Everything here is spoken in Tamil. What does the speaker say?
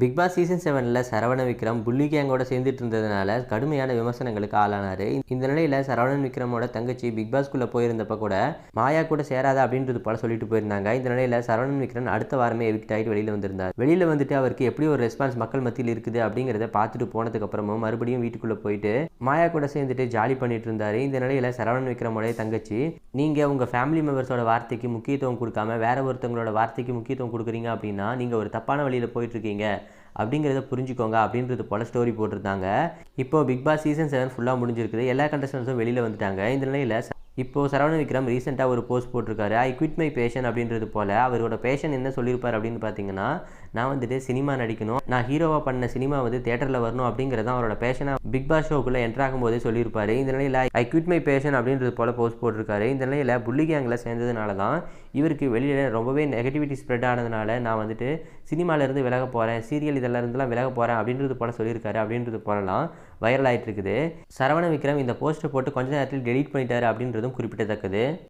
பிக் பாஸ் சீசன் செவனில் சரவண விக்ரம் புள்ளி கேங்கோட சேர்ந்துட்டு இருந்ததுனால கடுமையான விமர்சனங்களுக்கு ஆளானார். இந்த நிலையில் சரவணன் விக்ரமோட தங்கச்சி பிக் பாஸ்க்குள்ளே போயிருந்தப்ப கூட மாயா கூட சேராத? அப்படின்றது போல சொல்லிட்டு போயிருந்தாங்க. இந்த நிலையில் சரவணன் விக்ரன் அடுத்த வாரமே எவிக்ட் ஆகிட்டு வெளியில் வந்திருந்தார். வெளியில் வந்துட்டு அவருக்கு எப்படி ஒரு ரெஸ்பான்ஸ் மக்கள் மத்தியில் இருக்குது அப்படிங்கிறத பார்த்துட்டு போனதுக்கப்புறமும் மறுபடியும் வீட்டுக்குள்ளே போயிட்டு மாயா கூட சேர்ந்துட்டு ஜாலி பண்ணிட்டு இருந்தார் இந்த நிலையில் சரவணன் விக்ரமோட தங்கச்சி நீங்கள் உங்கள் ஃபேமிலி மெம்பர்ஸோட வார்த்தைக்கு முக்கியத்துவம் கொடுக்காம வேற ஒருத்தவங்களோட வார்த்தைக்கு முக்கியத்துவம் கொடுக்குறீங்க அப்படின்னா நீங்கள் ஒரு தப்பான வழியில் போயிட்டு இருக்கீங்க அப்படிங்கிறத புரிஞ்சுக்கோங்க அப்படின்றது போல ஸ்டோரி போட்டிருந்தாங்க. இப்போ பிக் பாஸ் சீசன் செவன் ஃபுல்லாக முடிஞ்சிருக்குது. எல்லா கண்டஸ்டன்ஸும் வெளியில் வந்துட்டாங்க. இந்த நிலையில் இப்போ சரவண விக்ரம் ரீசெண்டாக ஒரு போஸ்ட் போட்டிருக்காரு. ஐ குவிட் மை பேஷன் அப்படின்றது போல் அவரோட பேஷன் என்ன சொல்லியிருப்பார் அப்படின்னு பார்த்தீங்கன்னா நான் வந்துட்டு சினிமா நடிக்கணும். நான் ஹீரோவாக பண்ண சினிமா வந்து தேட்டரில் வரணும் அப்படிங்கிறது அவரோட பேஷனாக பிக் பாஸ் ஷோக்குள்ளே என்ட்ராகும் போதே சொல்லியிருப்பாரு இந்த நிலையில் ஐ குவிட் மை பேஷன் அப்படின்றது போல் போஸ்ட் போட்டிருக்காரு. இந்த நிலையில் புள்ளி கேங்கில் சேர்ந்ததுனால தான் இவருக்கு வெளியில் ரொம்பவே நெகட்டிவிட்டி ஸ்ப்ரெட் ஆனதுனால நான் வந்துட்டு சினிமாலேருந்து விலக போகிறேன் சீரியல் இதெல்லாம் விலக போகிறேன் அப்படின்றது போல் சொல்லியிருக்காரு. அப்படின்றது போலலாம் வைரல் ஆகிட்டு இருக்குது சரவண விக்ரம் இந்த போஸ்ட்டை போட்டு கொஞ்ச நேரத்தில் டெலீட் பண்ணிட்டாரு அப்படின்றதும் குறிப்பிடத்தக்கது.